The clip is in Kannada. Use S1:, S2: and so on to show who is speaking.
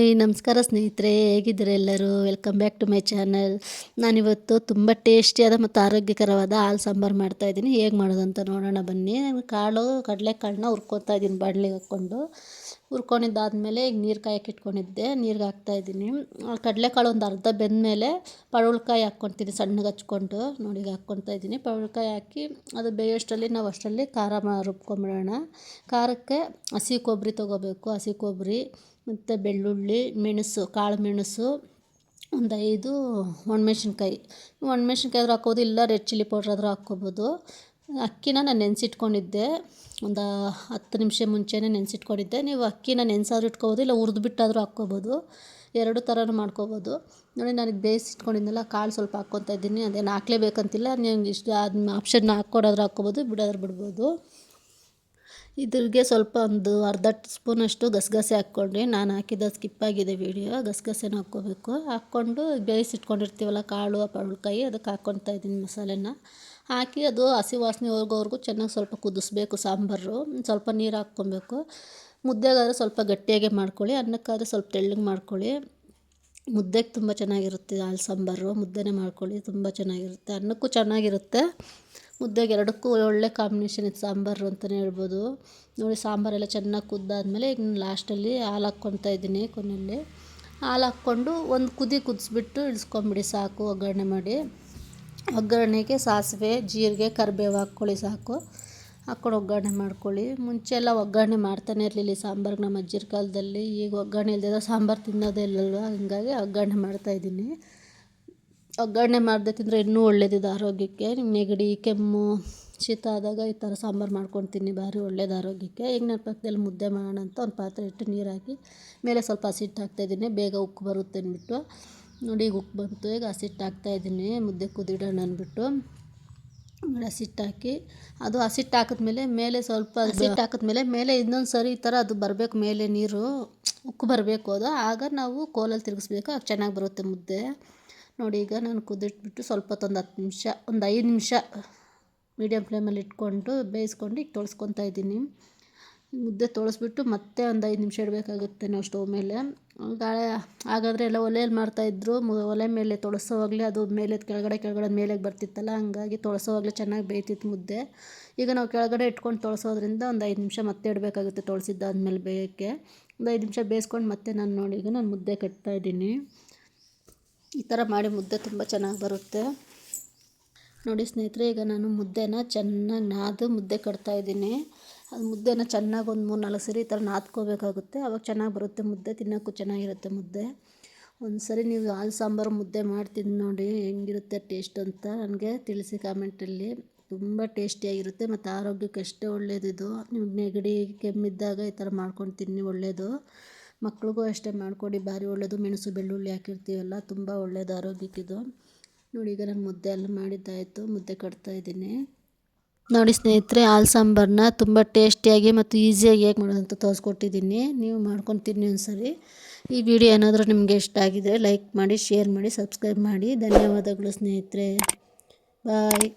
S1: ಹಾಯ್, ನಮಸ್ಕಾರ ಸ್ನೇಹಿತರೆ, ಹೇಗಿದ್ದೀರಾ ಎಲ್ಲರೂ? Welcome back to my channel ನಾನಿವತ್ತು ತುಂಬ ಟೇಸ್ಟಿಯಾದ ಮತ್ತು ಆರೋಗ್ಯಕರವಾದ ಹಾಲು ಸಾಂಬಾರು ಮಾಡ್ತಾಯಿದ್ದೀನಿ ಹೇಗೆ ಮಾಡೋದು ಅಂತ ನೋಡೋಣ ಬನ್ನಿ. ನಾನು ಕಾಳು, ಕಡಲೆಕಾಳನ್ನ ಹುರ್ಕೊತಾ ಇದ್ದೀನಿ ಬಾಡ್ಲಿಗೆ ಹಾಕ್ಕೊಂಡು. ಹುರ್ಕೊಂಡಿದ್ದಾದಮೇಲೆ ಈಗ ನೀರು ಕಾಯಕ್ಕೆ ಇಟ್ಕೊಂಡಿದ್ದೆ. ನೀರಿಗೆ ಹಾಕ್ತಾಯಿದ್ದೀನಿ ಕಡಲೆಕಾಳು ಒಂದು ಅರ್ಧ ಬೆಂದಮೇಲೆ ಪಡವಳಕಾಯಿ ಹಾಕ್ಕೊತೀನಿ ಸಣ್ಣಗೆ ಹಚ್ಕೊಂಡು. ನೋಡಿ ಹಾಕ್ಕೊತಾ ಇದ್ದೀನಿ. ಪಡವಳಕಾಯಿ ಹಾಕಿ ಅದು ಬೇಯೋಷ್ಟರಲ್ಲಿ ನಾವು ಅಷ್ಟರಲ್ಲಿ ಖಾರ ಮಾ, ರುಬ್ಕೊಂಬಿಡೋಣ. ಖಾರಕ್ಕೆ ಹಸಿ ಕೊಬ್ಬರಿ ತೊಗೋಬೇಕು. ಹಸಿ ಕೊಬ್ಬರಿ ಮತ್ತು ಬೆಳ್ಳುಳ್ಳಿ, ಮೆಣಸು, ಕಾಳು ಮೆಣಸು, ಒಂದು ಐದು ಒಣಮೆಣ್ಸಿನ್ಕಾಯಿ. ಒಣಮೆಣ್ಸಿನ್ಕಾಯಿ ಆದರೂ ಹಾಕ್ಬೋದು, ಇಲ್ಲ ರೆಡ್ ಚಿಲ್ಲಿ ಪೌಡ್ರ್ ಆದರೂ ಹಾಕ್ಕೊಬೋದು. ಅಕ್ಕಿನ ನಾನು ನೆನೆಸಿಟ್ಕೊಂಡಿದ್ದೆ, ಒಂದು ಹತ್ತು ನಿಮಿಷ ಮುಂಚೆನೇ ನೆನೆಸಿಟ್ಕೊಂಡಿದ್ದೆ. ನೀವು ಅಕ್ಕಿನ ನೆನೆಸಾದ್ರೂ ಇಟ್ಕೋಬೋದು, ಇಲ್ಲ ಹುರಿದ್ಬಿಟ್ಟಾದ್ರೂ ಹಾಕ್ಕೊಬೋದು. ಎರಡು ಥರನೂ ಮಾಡ್ಕೊಬೋದು. ನೋಡಿ, ನಾನು ಬೇಯಿಸಿಟ್ಕೊಂಡಿದ್ನಲ್ಲ ಕಾಳು ಸ್ವಲ್ಪ ಹಾಕ್ಕೊತಾ ಇದ್ದೀನಿ, ಅದೇನು ಹಾಕ್ಲೇಬೇಕಂತಿಲ್ಲ. ನೀವು ಇಷ್ಟು ಅದನ್ನ ಆಪ್ಷನ್ ಹಾಕ್ಕೊಡೋದ್ರೂ ಹಾಕ್ಕೊಬೋದು ಬಿಡೋದ್ರೂ ಬಿಡ್ಬೋದು. ಇದ್ರಿಗೆ ಸ್ವಲ್ಪ ಒಂದು ಅರ್ಧ ಸ್ಪೂನಷ್ಟು ಗಸಗಸೆ ಹಾಕ್ಕೊಂಡ್ರಿ ನಾನು ಹಾಕಿದ ಸ್ಕಿಪ್ ಆಗಿದೆ ವೀಡಿಯೋ ಗಸಗಸೆನ ಹಾಕ್ಕೋಬೇಕು. ಹಾಕ್ಕೊಂಡು ಬೇಯಿಸಿಟ್ಕೊಂಡಿರ್ತೀವಲ್ಲ, ಕಾಳು ಪಳ್ಕಾಯಿ ಅದಕ್ಕೆ ಹಾಕ್ಕೊತಾ ಇದ್ದೀನಿ ಮಸಾಲೆನ. ಹಾಕಿ ಅದು ಹಸಿ ವಾಸನೆ ಹೋಗೋವರೆಗೂ ಚೆನ್ನಾಗಿ ಸ್ವಲ್ಪ ಕುದಿಸ್ಬೇಕು ಸಾಂಬಾರು. ಸ್ವಲ್ಪ ನೀರು ಹಾಕ್ಕೊಬೇಕು ಮುದ್ದೆಗಾದ್ರೆ ಸ್ವಲ್ಪ ಗಟ್ಟಿಯಾಗೆ ಮಾಡ್ಕೊಳ್ಳಿ, ಅನ್ನಕ್ಕಾದ್ರೆ ಸ್ವಲ್ಪ ತೆಳ್ಳಗೆ ಮಾಡ್ಕೊಳ್ಳಿ. ಮುದ್ದೆಗೆ ತುಂಬ ಚೆನ್ನಾಗಿರುತ್ತೆ, ಹಾಲು ಸಾಂಬಾರು. ಮುದ್ದೆನೇ ಮಾಡ್ಕೊಳ್ಳಿ, ತುಂಬ ಚೆನ್ನಾಗಿರುತ್ತೆ. ಅನ್ನಕ್ಕೂ ಚೆನ್ನಾಗಿರುತ್ತೆ. ಮುದ್ದೆಗೆ ಎರಡಕ್ಕೂ ಒಳ್ಳೆ ಕಾಂಬಿನೇಷನ್ ಇತ್ತು, ಸಾಂಬಾರು ಅಂತಲೇ ಹೇಳ್ಬೋದು. ನೋಡಿ, ಸಾಂಬಾರೆಲ್ಲ ಚೆನ್ನಾಗಿ ಕುದ್ದಾದಮೇಲೆ ಈಗ ಲಾಸ್ಟಲ್ಲಿ ಹಾಲು ಹಾಕ್ಕೊತಾ ಇದ್ದೀನಿ ಕೊನೆಯಲ್ಲಿ. ಹಾಲು ಹಾಕ್ಕೊಂಡು ಒಂದು ಕುದಿ ಕುದಿಸ್ಬಿಟ್ಟು ಇಳಿಸ್ಕೊಂಬಿಡಿ, ಸಾಕು ಒಗ್ಗರಣೆ ಮಾಡಿ. ಒಗ್ಗರಣೆಗೆ ಸಾಸಿವೆ, ಜೀರಿಗೆ, ಕರಿಬೇವು ಹಾಕ್ಕೊಳ್ಳಿ ಸಾಕು. ಹಾಕ್ಕೊಂಡು ಒಗ್ಗರಣೆ ಮಾಡ್ಕೊಳ್ಳಿ. ಮುಂಚೆ ಎಲ್ಲ ಒಗ್ಗರಣೆ ಮಾಡ್ತಾನೆ ಇರಲಿಲ್ಲ ಸಾಂಬಾರ್ಗೆ ನಮ್ಮ ಅಜ್ಜಿರ ಕಾಲದಲ್ಲಿ. ಈಗ ಒಗ್ಗರಣೆ ಇಲ್ಲದೆ ಸಾಂಬಾರು ತಿನ್ನೋದೇ ಇಲ್ಲಲ್ವ? ಹಂಗಾಗಿ ಒಗ್ಗರಣೆ ಮಾಡ್ತಾಯಿದ್ದೀನಿ ಒಗ್ಗರಣೆ ಮಾಡದೆ ತಿಂದರೆ ಇನ್ನೂ ಒಳ್ಳೇದಿದೆ ಆರೋಗ್ಯಕ್ಕೆ. ನಿಮ್ಮ ನೆಗಡಿ ಕೆಮ್ಮು ಶೀತ ಆದಾಗ ಈ ಥರ ಸಾಂಬಾರು ಮಾಡ್ಕೊಂಡು ತಿನ್ನಿ ಭಾರಿ ಒಳ್ಳೇದು ಆರೋಗ್ಯಕ್ಕೆ. ಈಗ ನಾನು ಪಕ್ಕದಲ್ಲಿ ಮುದ್ದೆ ಮಾಡೋಣ ಅಂತ ಒಂದು ಪಾತ್ರೆ ಇಟ್ಟು ನೀರು ಹಾಕಿ ಮೇಲೆ ಸ್ವಲ್ಪ ಹಸಿಟ್ಟು ಹಾಕ್ತಾಯಿದ್ದೀನಿ ಬೇಗ ಉಕ್ಕು ಬರುತ್ತೆ ಅಂದ್ಬಿಟ್ಟು. ನೋಡಿ ಈಗ ಉಕ್ಕು ಬಂತು. ಈಗ ಹಸಿಟ್ಟು ಹಾಕ್ತಾಯಿದ್ದೀನಿ ಮುದ್ದೆ ಕುದಿಡೋಣ ಅಂದ್ಬಿಟ್ಟು. ಹಸಿಟ್ಟು ಹಾಕಿ. ಅದು ಹಸಿಟ್ಟು ಹಾಕಿದ್ಮೇಲೆ ಮೇಲೆ ಸ್ವಲ್ಪ ಹಸಿಟ್ಟು ಹಾಕಿದ್ಮೇಲೆ ಮೇಲೆ ಇನ್ನೊಂದು ಸರಿ ಈ ಥರ ಅದು ಬರಬೇಕು ಮೇಲೆ ನೀರು ಉಕ್ಕು ಬರಬೇಕು ಅದು. ಆಗ ನಾವು ಕೋಲಲ್ಲಿ ತಿರುಗಿಸ್ಬೇಕು. ಆಗ ಚೆನ್ನಾಗಿ ಬರುತ್ತೆ ಮುದ್ದೆ. ನೋಡಿ ಈಗ ನಾನು ಕುದಿಟ್ಬಿಟ್ಟು ಸ್ವಲ್ಪ ಹೊತ್ತೊಂದು ಹತ್ತು ನಿಮಿಷ, ಒಂದು ಐದು ನಿಮಿಷ ಮೀಡಿಯಮ್ ಫ್ಲೇಮಲ್ಲಿ ಇಟ್ಕೊಂಡು ಬೇಯಿಸ್ಕೊಂಡು ಈಗ ತೊಳ್ಸ್ಕೊತಾ ಇದ್ದೀನಿ. ಮುದ್ದೆ ತೊಳಸ್ಬಿಟ್ಟು ಮತ್ತೆ ಒಂದು ಐದು ನಿಮಿಷ ಇಡಬೇಕಾಗುತ್ತೆ ನಾವು ಸ್ಟೋವ್ ಮೇಲೆ. ಗಾಳೆ ಹಾಗಾದರೆ ಎಲ್ಲ ಒಲೆಯಲ್ಲಿ ಮಾಡ್ತಾಯಿದ್ರು ಒಲೆ ಮೇಲೆ ತೊಳಸೋವಾಗಲೇ ಅದು ಮೇಲೆ ಕೆಳಗಡೆ ಕೆಳಗಡೆ ಮೇಲೆಗೆ ಬರ್ತಿತ್ತಲ್ಲ, ಹಂಗಾಗಿ ತೊಳಸೋವಾಗಲೇ ಚೆನ್ನಾಗಿ ಬೇಯ್ತಿತ್ತು ಮುದ್ದೆ. ಈಗ ನಾವು ಕೆಳಗಡೆ ಇಟ್ಕೊಂಡು ತೊಳಸೋದ್ರಿಂದ ಒಂದು ಐದು ನಿಮಿಷ ಮತ್ತೆ ಇಡಬೇಕಾಗುತ್ತೆ ತೊಳಸಿದ್ದಾದ್ಮೇಲೆ ಬೇಯೋಕ್ಕೆ. ಒಂದು ಐದು ನಿಮಿಷ ಬೇಯಿಸ್ಕೊಂಡು ಮತ್ತೆ ನಾನು ನೋಡಿ, ಈಗ ನಾನು ಮುದ್ದೆ ಕಟ್ತಾಯಿದ್ದೀನಿ ಈ ಥರ ಮಾಡಿ ಮುದ್ದೆ ತುಂಬ ಚೆನ್ನಾಗಿ ಬರುತ್ತೆ. ನೋಡಿ ಸ್ನೇಹಿತರೆ, ಈಗ ನಾನು ಮುದ್ದೆನ ಚೆನ್ನಾಗಿ ನಾದು ಮುದ್ದೆ ಕಟ್ತಾಯಿದ್ದೀನಿ ಅದು ಮುದ್ದೆನ ಚೆನ್ನಾಗಿ ಒಂದು ಮೂರು ನಾಲ್ಕು ಸರಿ ಈ ಥರ ನಾದ್ಕೋಬೇಕಾಗುತ್ತೆ. ಅವಾಗ ಚೆನ್ನಾಗಿ ಬರುತ್ತೆ ಮುದ್ದೆ, ತಿನ್ನೋಕ್ಕೂ ಚೆನ್ನಾಗಿರುತ್ತೆ ಮುದ್ದೆ. ಒಂದು ಸರಿ ನೀವು ಹಾಲು ಸಾಂಬಾರು ಮುದ್ದೆ ಮಾಡ್ತೀನಿ ನೋಡಿ ಹೆಂಗಿರುತ್ತೆ ಟೇಸ್ಟ್ ಅಂತ ನನಗೆ ತಿಳಿಸಿ ಕಾಮೆಂಟಲ್ಲಿ ತುಂಬ ಟೇಸ್ಟಿಯಾಗಿರುತ್ತೆ ಮತ್ತು ಆರೋಗ್ಯಕ್ಕೆ ಅಷ್ಟೇ ಒಳ್ಳೆಯದಿದು ನಿಮ್ಗೆ ನೆಗಡಿ, ಕೆಮ್ಮಿದ್ದಾಗ ಈ ಥರ ಮಾಡ್ಕೊಂಡು ತಿನ್ನಿ ಒಳ್ಳೆಯದು ಮಕ್ಳಿಗೂ ಅಷ್ಟೇ ಮಾಡಿಕೊಡಿ. ಭಾರಿ ಒಳ್ಳೆಯದು ಮೆಣಸು, ಬೆಳ್ಳುಳ್ಳಿ ಹಾಕಿರ್ತೀವಲ್ಲ, ತುಂಬ ಒಳ್ಳೆಯದು ಆರೋಗ್ಯಕ್ಕಿದು. ನೋಡಿ, ಈಗ ನಾನು ಮುದ್ದೆ ಎಲ್ಲ ಮಾಡಿದ್ದಾಯಿತು. ಮುದ್ದೆ ಕಟ್ತಾ ಇದ್ದೀನಿ. ನೋಡಿ ಸ್ನೇಹಿತರೆ, ಹಾಲು ಸಾಂಬಾರನ್ನ ತುಂಬ ಟೇಸ್ಟಿಯಾಗಿ ಮತ್ತು ಈಸಿಯಾಗಿ ಹೇಗೆ ಮಾಡೋದಂತ ತೋರಿಸ್ಕೊಟ್ಟಿದ್ದೀನಿ. ನೀವು ಮಾಡ್ಕೊಂಡು ತಿನ್ನಿ ಒಂದ್ಸರಿ. ಈ ವಿಡಿಯೋ ಏನಾದರೂ ನಿಮಗೆ ಇಷ್ಟ ಆಗಿದೆ ಲೈಕ್ ಮಾಡಿ, ಶೇರ್ ಮಾಡಿ, ಸಬ್ಸ್ಕ್ರೈಬ್ ಮಾಡಿ. ಧನ್ಯವಾದಗಳು ಸ್ನೇಹಿತರೆ. ಬಾಯ್.